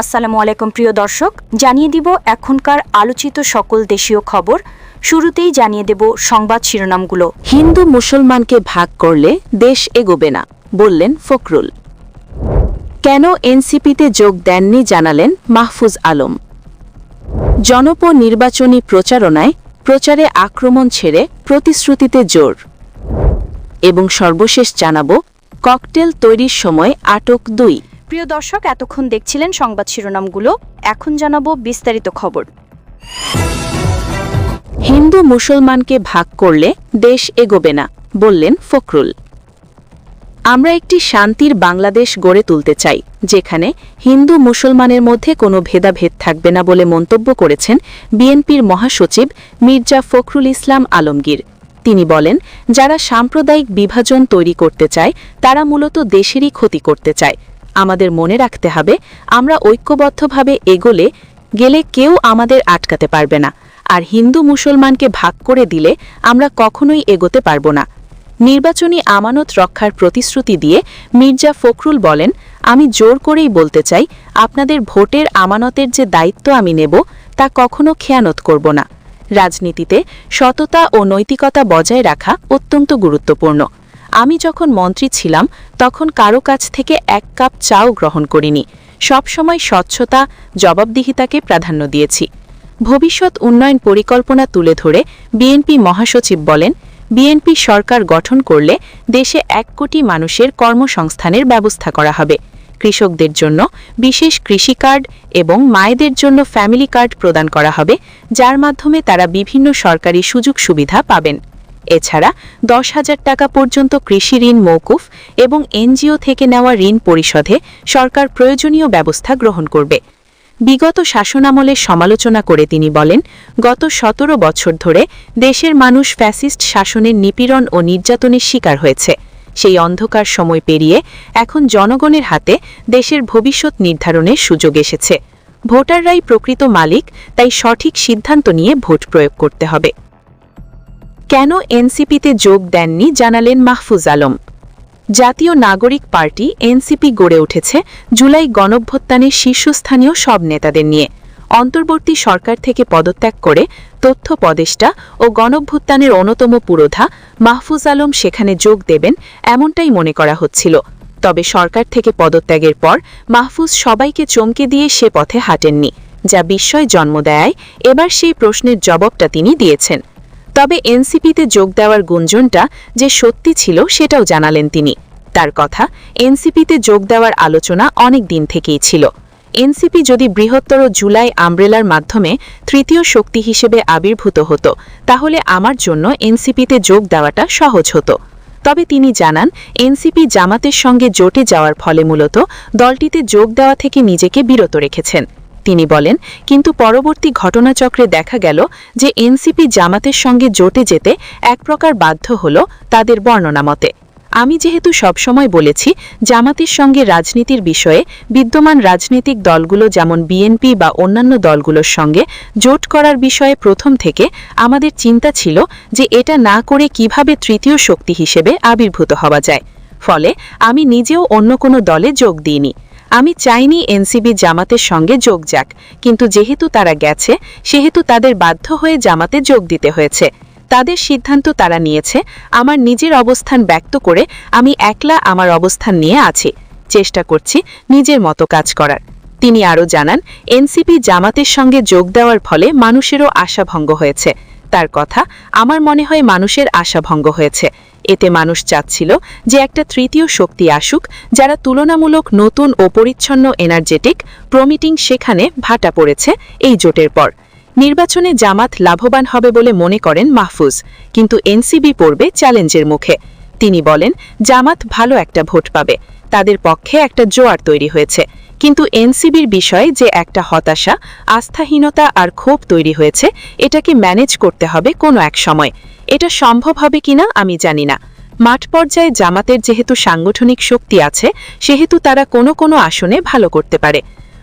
আসসালামু আলাইকুম, প্রিয় দর্শক। জানিয়ে দিব এখনকার আলোচিত সকল দেশীয় খবর। শুরুতেই জানিয়ে দেব সংবাদ শিরোনামগুলো। হিন্দু মুসলমানকে ভাগ করলে দেশ এগোবে না, বললেন ফখরুল। কেন এনসিপিতে যোগ দেননি জানালেন মাহফুজ আলম। জনপ নির্বাচনী প্রচারণায় প্রচারে আক্রমণ ছেড়ে প্রতিশ্রুতিতে জোর। এবং সর্বশেষ জানাব ককটেল তৈরির সময় আটক দুই। প্রিয় দর্শক, এতক্ষণ দেখছিলেন সংবাদ শিরোনামগুলো। এখন জানাব বিস্তারিত খবর। হিন্দু মুসলমানকে ভাগ করলে দেশ এগোবে না, বললেন ফখরুল। আমরা একটি শান্তির বাংলাদেশ গড়ে তুলতে চাই, যেখানে হিন্দু মুসলমানের মধ্যে কোনো ভেদাভেদ থাকবে না বলে মন্তব্য করেছেন বিএনপির মহাসচিব মির্জা ফখরুল ইসলাম আলমগীর। তিনি বলেন, যারা সাম্প্রদায়িক বিভাজন তৈরি করতে চায়, তারা মূলত দেশেরই ক্ষতি করতে চায় আমাদের মনে রাখতে হবে, আমরা ঐক্যবদ্ধভাবে এগোলে গেলে কেউ আমাদের আটকাতে পারবে না। আর হিন্দু মুসলমানকে ভাগ করে দিলে আমরা কখনোই এগোতে পারব না। নির্বাচনী আমানত রক্ষার প্রতিশ্রুতি দিয়ে মির্জা ফখরুল বলেন, আমি জোর করেই বলতে চাই, আপনাদের ভোটের আমানতের যে দায়িত্ব আমি নেব, তা কখনো খেয়ানত করব না। রাজনীতিতে সততা ও নৈতিকতা বজায় রাখা অত্যন্ত গুরুত্বপূর্ণ। আমি যখন মন্ত্রী ছিলাম, তখন কারও কাছ থেকে এক কাপ চাও গ্রহণ করিনি। সবসময় স্বচ্ছতা, জবাবদিহিতাকে প্রাধান্য দিয়েছি। ভবিষ্যৎ উন্নয়ন পরিকল্পনা তুলে ধরে বিএনপি মহাসচিব বলেন, বিএনপি সরকার গঠন করলে দেশে এক কোটি মানুষের কর্মসংস্থানের ব্যবস্থা করা হবে। কৃষকদের জন্য বিশেষ কৃষি কার্ড এবং মায়েদের জন্য ফ্যামিলি কার্ড প্রদান করা হবে, যার মাধ্যমে তারা বিভিন্ন সরকারি সুযোগ সুবিধা পাবেন। এছাড়া দশ হাজার টাকা পর্যন্ত কৃষি ঋণ মৌকুফ এবং এনজিও থেকে নেওয়া ঋণ পরিশোধে সরকার প্রয়োজনীয় ব্যবস্থা গ্রহণ করবে। বিগত শাসনামলের সমালোচনা করে তিনি বলেন, গত সতেরো বছর ধরে দেশের মানুষ ফ্যাসিস্ট শাসনের নিপীড়ন ও নির্যাতনের শিকার হয়েছে। সেই অন্ধকার সময় পেরিয়ে এখন জনগণের হাতে দেশের ভবিষ্যৎ নির্ধারণের সুযোগ এসেছে। ভোটাররাই প্রকৃত মালিক, তাই সঠিক সিদ্ধান্ত নিয়ে ভোট প্রয়োগ করতে হবে। কেন এনসিপিতে যোগ দেননি জানালেন মাহফুজ আলম। জাতীয় নাগরিক পার্টি এনসিপি গড়ে উঠেছে জুলাই গণভ্যুত্থানের শীর্ষস্থানীয় সব নেতাদের নিয়ে। অন্তর্বর্তী সরকার থেকে পদত্যাগ করে তথ্য পদেষ্টা ও গণভ্যুত্থানের অন্যতম পুরোধা মাহফুজ আলম সেখানে যোগ দেবেন এমনটাই মনে করা হচ্ছিল। তবে সরকার থেকে পদত্যাগের পর মাহফুজ সবাইকে চমকে দিয়ে সে পথে হাঁটেননি, যা বিস্ময় জন্ম দেয় এবার সেই প্রশ্নের জবাবটা তিনি দিয়েছেন। তবে এনসিপিতে যোগ দেওয়ার গুঞ্জনটা যে সত্যি ছিল সেটাও জানালেন তিনি। তার কথা, এনসিপিতে যোগ দেওয়ার আলোচনা অনেক দিন থেকেই ছিল। এনসিপি যদি বৃহত্তর জুলাই আমব্রেলার মাধ্যমে তৃতীয় শক্তি হিসেবে আবির্ভূত হতো, তাহলে আমার জন্য এনসিপিতে যোগ দেওয়াটা সহজ হতো। তবে তিনি জানান, এনসিপি জামাতের সঙ্গে জোটে যাওয়ার ফলে মূলত দলটিতে যোগ দেওয়া থেকে নিজেকে বিরত রেখেছেন। তিনি বলেন, কিন্তু পরবর্তী ঘটনাচক্রে দেখা গেল যে এনসিপি জামাতের সঙ্গে জোটে যেতে এক প্রকার বাধ্য হল তাদের বর্ণনা মতে। আমি যেহেতু সবসময় বলেছি, জামাতের সঙ্গে রাজনীতির বিষয়ে বিদ্যমান রাজনৈতিক দলগুলো যেমন বিএনপি বা অন্যান্য দলগুলোর সঙ্গে জোট করার বিষয়ে প্রথম থেকে আমাদের চিন্তা ছিল যে এটা না করে কীভাবে তৃতীয় শক্তি হিসেবে আবির্ভূত হওয়া যায়। ফলে আমি নিজেও অন্য কোনো দলে যোগ দিইনি। আমি চাইনি এনসিবি জামাতের সঙ্গে যোগ যাক, কিন্তু যেহেতু তারা গেছে, সেহেতু তাদের বাধ্য হয়ে জামাতে যোগ দিতে হয়েছে। তাদের সিদ্ধান্ত তারা নিয়েছে, আমার নিজের অবস্থান ব্যক্ত করে আমি একলা আমার অবস্থান নিয়ে আছি। চেষ্টা করছি নিজের মতো কাজ করার। তিনি আরও জানান, এনসিপি জামাতের সঙ্গে যোগ দেওয়ার ফলে মানুষেরও আশাভঙ্গ হয়েছে। তার কথা, আমার মনে হয় মানুষের আশাভঙ্গ হয়েছে। এতে মানুষ চাচ্ছিল যে একটা তৃতীয় শক্তি আসুক, যারা তুলনামূলক নতুন ও পরিচ্ছন্ন এনার্জেটিক প্রমিটিং সেখানে ভাটা পড়েছে এই জোটের পর। নির্বাচনে জামাত লাভবান হবে বলে মনে করেন মাহফুজ, কিন্তু এনসিবি পড়বে চ্যালেঞ্জের মুখে। তিনি বলেন, জামাত ভালো একটা ভোট পাবে, তাদের পক্ষে একটা জোয়ার তৈরি হয়েছে। কিন্তু এনসিবির বিষয়ে যে একটা হতাশা, আস্থাহীনতা আর ক্ষোভ তৈরি হয়েছে, এটাকে ম্যানেজ করতে হবে কোনো এক সময়। এটা সম্ভব হবে কিনা আমি জানি না। মাঠ পর্যায়ে জামাতের যেহেতু সাংগঠনিক শক্তি আছে, সেহেতু তারা কোনো কোনো আসনে ভালো করতে পারে।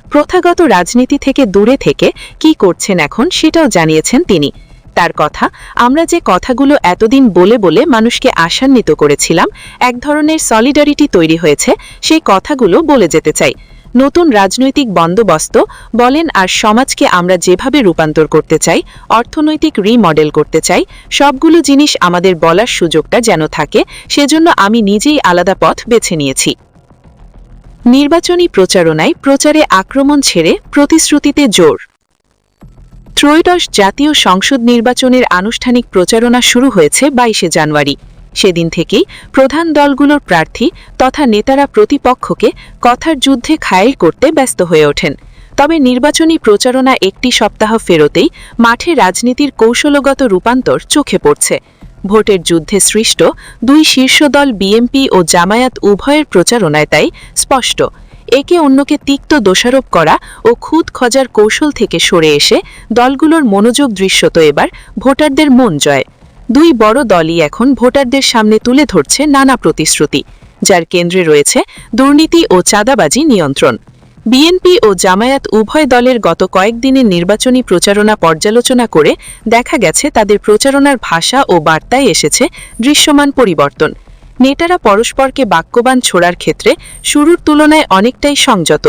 প্রথাগত রাজনীতি থেকে দূরে থেকে কি করছেন এখন সেটাও জানিয়েছেন তিনি। তার কথা, আমরা যে কথাগুলো এতদিন বলে বলে মানুষকে আশান্বিত করেছিলাম, এক ধরনের সলিডারিটি তৈরি হয়েছে, সেই কথাগুলো বলে যেতে চাই। নতুন রাজনৈতিক বন্দোবস্ত বলেন, আর সমাজকে আমরা যেভাবে রূপান্তর করতে চাই, অর্থনৈতিক রিমডেল করতে চাই, সবগুলো জিনিস আমাদের বলার সুযোগটা যেন থাকে, সেজন্য আমি নিজেই আলাদা পথ বেছে নিয়েছি। নির্বাচনী প্রচারণায় প্রচারে আক্রমণ ছেড়ে প্রতিশ্রুতিতে জোর। ত্রয়োদশ জাতীয় সংসদ নির্বাচনের আনুষ্ঠানিক প্রচারণা শুরু হয়েছে বাইশে জানুয়ারি। সেদিন থেকেই প্রধান দলগুলোর প্রার্থী তথা নেতারা প্রতিপক্ষকে কথার যুদ্ধে খায়েল করতে ব্যস্ত হয়ে ওঠেন। তবে নির্বাচনী প্রচারণা একটি সপ্তাহ ফেরতেই মাঠে রাজনীতির কৌশলগত রূপান্তর চোখে পড়ছে। ভোটের যুদ্ধে সৃষ্ট দুই শীর্ষ দল বিএমপি ও জামায়াত উভয়ের প্রচারণায় তাই স্পষ্ট। একে অন্যকে তিক্ত দোষারোপ করা ও খুদ খজার কৌশল থেকে সরে এসে দলগুলোর মনোযোগ দৃশ্যত এবার ভোটারদের মন জয়। দুই বড় দলই এখন ভোটারদের সামনে তুলে ধরছে নানা প্রতিশ্রুতি, যার কেন্দ্রে রয়েছে দুর্নীতি ও চাঁদাবাজি নিয়ন্ত্রণ। বিএনপি ও জামায়াত উভয় দলের গত কয়েকদিনের নির্বাচনী প্রচারণা পর্যালোচনা করে দেখা গেছে তাদের প্রচারণার ভাষা ও বার্তায় এসেছে দৃশ্যমান পরিবর্তন। নেতারা পরস্পরকে বাক্যবান ছোড়ার ক্ষেত্রে শুরুর তুলনায় অনেকটাই সংযত।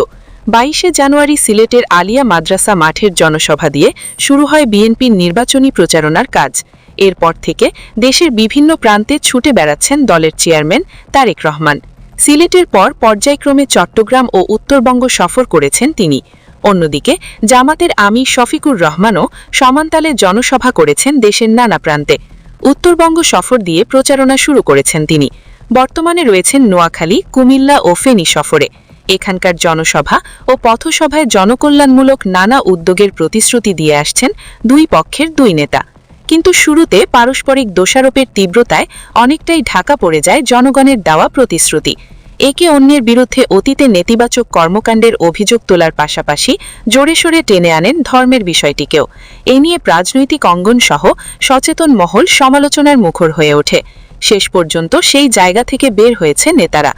বাইশে জানুয়ারি সিলেটের আলিয়া মাদ্রাসা মাঠের জনসভা দিয়ে শুরু হয় বিএনপির নির্বাচনী প্রচারণার কাজ। এরপর থেকে দেশের বিভিন্ন প্রান্তে ছুটে বেড়াচ্ছেন দলের চেয়ারম্যান তারেক রহমান। সিলেটের পর পর্যায়ক্রমে চট্টগ্রাম ও উত্তরবঙ্গ সফর করেছেন তিনি। অন্যদিকে জামাতের আমি শফিকুর রহমানও সমান্তালে জনসভা করেছেন দেশের নানা প্রান্তে। উত্তরবঙ্গ সফর দিয়ে প্রচারণা শুরু করেছেন তিনি। বর্তমানে রয়েছেন নোয়াখালী, কুমিল্লা ও ফেনী সফরে। এখানকার জনসভা ও পথসভায় জনকল্যাণমূলক নানা উদ্যোগের প্রতিশ্রুতি দিয়ে আসছেন দুই পক্ষের দুই নেতা। কিন্তু শুরুতে পারস্পরিক দোষারোপের তীব্রতায় অনেকটাই ঢাকা পড়ে যায় জনগণের দেওয়া প্রতিশ্রুতি। একে অন্যের বিরুদ্ধে অতীতে নেতিবাচক কর্মকাণ্ডের অভিযোগ তোলার পাশাপাশি জোরে সোরে টেনে আনেন ধর্মের বিষয়টিকেও। এ নিয়ে রাজনৈতিক অঙ্গন সহ সচেতন মহল সমালোচনার মুখর হয়ে ওঠে। শেষ পর্যন্ত সেই জায়গা থেকে বের হয়েছে নেতারা।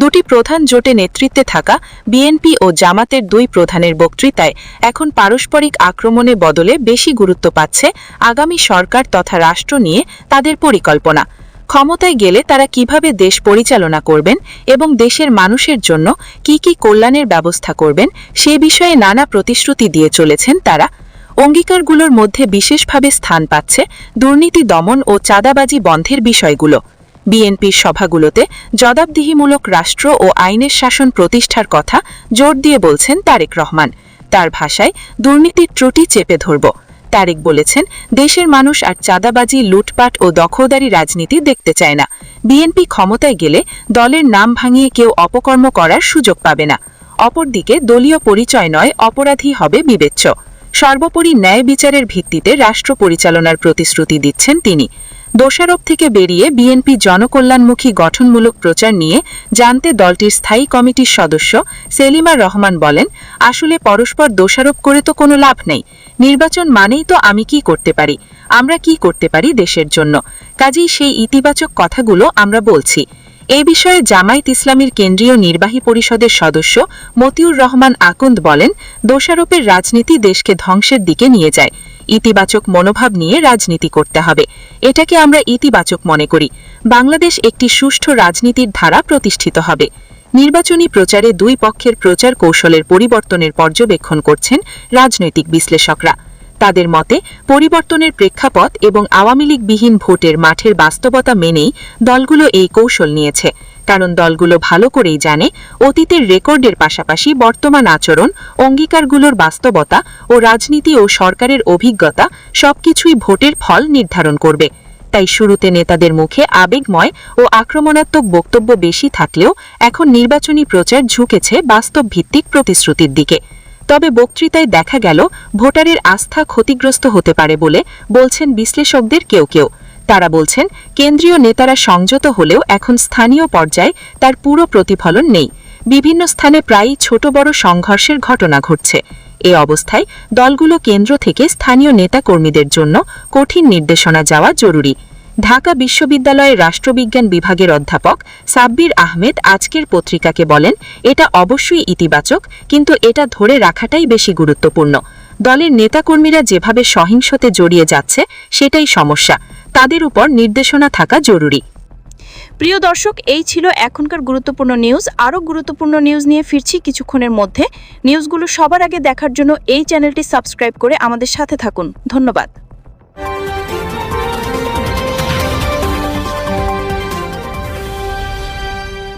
দুটি প্রধান জোটে নেতৃত্বে থাকা বিএনপি ও জামাতের দুই প্রধানের বক্তৃতায় এখন পারস্পরিক আক্রমণে বদলে বেশি গুরুত্ব পাচ্ছে আগামী সরকার তথা রাষ্ট্র নিয়ে তাদের পরিকল্পনা। ক্ষমতায় গেলে তারা কীভাবে দেশ পরিচালনা করবেন এবং দেশের মানুষের জন্য কি কি কল্যাণের ব্যবস্থা করবেন সে বিষয়ে নানা প্রতিশ্রুতি দিয়ে চলেছেন তারা। অঙ্গীকারগুলোর মধ্যে বিশেষভাবে স্থান পাচ্ছে দুর্নীতি দমন ও চাঁদাবাজি বন্ধের বিষয়গুলো। বিএনপির সভাগুলোতে জবাবদিহিমূলক রাষ্ট্র ও আইনের শাসন প্রতিষ্ঠার কথা জোর দিয়ে বলছেন তারেক রহমান। তার ভাষায়, দুর্নীতির ত্রুটি চেপে ধরব। তারেক বলেছেন, দেশের মানুষ আর চাঁদাবাজি, লুটপাট ও দখলদারি রাজনীতি দেখতে চায় না। বিএনপি ক্ষমতায় গেলে দলের নাম ভাঙিয়ে কেউ অপকর্ম করার সুযোগ পাবে না। অপরদিকে দলীয় পরিচয় নয়, অপরাধী হবে বিবেচ্য। সর্বোপরি ন্যায় বিচারের ভিত্তিতে রাষ্ট্র পরিচালনার প্রতিশ্রুতি দিচ্ছেন তিনি। দোষারোপ থেকে বেরিয়ে বিএনপি জনকল্যাণমুখী গঠনমূলক প্রচার নিয়ে জানতে দলটির স্থায়ী কমিটির সদস্য সেলিমা রহমান বলেন, আসলে পরস্পর দোষারোপ করে তো কোনো লাভ নেই। নির্বাচন মানেই তো আমি কি করতে পারি, আমরা কি করতে পারি দেশের জন্য। কাজেই সেই ইতিবাচক কথাগুলো আমরা বলছি। এ বিষয়ে জামায়াত ইসলামীর কেন্দ্রীয় নির্বাহী পরিষদের সদস্য মতিউর রহমান আকন্দ বলেন, দোষারোপের রাজনীতি দেশকে ধ্বংসের দিকে নিয়ে যায়। ইতিবাচক মনোভাব নিয়ে রাজনীতি করতে হবে। এটাকে আমরা ইতিবাচক মনে করি। বাংলাদেশ একটি সুষ্ঠু রাজনীতির ধারা প্রতিষ্ঠিত হবে। নির্বাচনী প্রচারে দুই পক্ষের প্রচার কৌশলের পরিবর্তনের পর্যবেক্ষণ করছেন রাজনৈতিক বিশ্লেষকরা। তাদের মতে, পরিবর্তনের প্রেক্ষাপট এবং আওয়ামী লীগবিহীন ভোটের মাঠের বাস্তবতা মেনেই দলগুলো এই কৌশল নিয়েছে। কারণ দলগুলো ভালো করেই জানে, অতীতের রেকর্ডের পাশাপাশি বর্তমান আচরণ, অঙ্গীকারগুলোর বাস্তবতা ও রাজনীতি ও সরকারের অভিজ্ঞতা সবকিছুই ভোটের ফল নির্ধারণ করবে। তাই শুরুতে নেতাদের মুখে আবেগময় ও আক্রমণাত্মক বক্তব্য বেশি থাকলেও এখন নির্বাচনী প্রচার ঝুঁকেছে বাস্তব ভিত্তিক প্রতিশ্রুতির দিকে। তবে বক্তৃতায় দেখা গেল, ভোটারের আস্থা ক্ষতিগ্রস্ত হতে পারে বলে বলছেন বিশ্লেষকদের কেউ কেউ। তারা বলছেন, কেন্দ্রীয় নেতারা সংযত হলেও এখন স্থানীয় পর্যায়ে তার পুরো প্রতিফলন নেই। বিভিন্ন স্থানে প্রায়ই ছোট বড় সংঘর্ষের ঘটনা ঘটছে। এ অবস্থায় দলগুলো কেন্দ্র থেকে স্থানীয় নেতাকর্মীদের জন্য কঠিন নির্দেশনা যাওয়া জরুরি। ঢাকা বিশ্ববিদ্যালয়ের রাষ্ট্রবিজ্ঞান বিভাগের অধ্যাপক সাব্বির আহমেদ আজকের পত্রিকাকে বলেন, এটা অবশ্যই ইতিবাচক, কিন্তু এটা ধরে রাখাটাই বেশি গুরুত্বপূর্ণ। দলের নেতাকর্মীরা যেভাবে সহিংসতে জড়িয়ে যাচ্ছে, সেটাই সমস্যা। তাদের উপর নির্দেশনা থাকা জরুরি। প্রিয় দর্শক, এই ছিল এখনকার গুরুত্বপূর্ণ নিউজ। আরও গুরুত্বপূর্ণ নিউজ নিয়ে ফিরছি কিছুক্ষণের মধ্যে। নিউজগুলো সবার আগে দেখার জন্য এই চ্যানেলটি সাবস্ক্রাইব করে আমাদের সাথে থাকুন। ধন্যবাদ।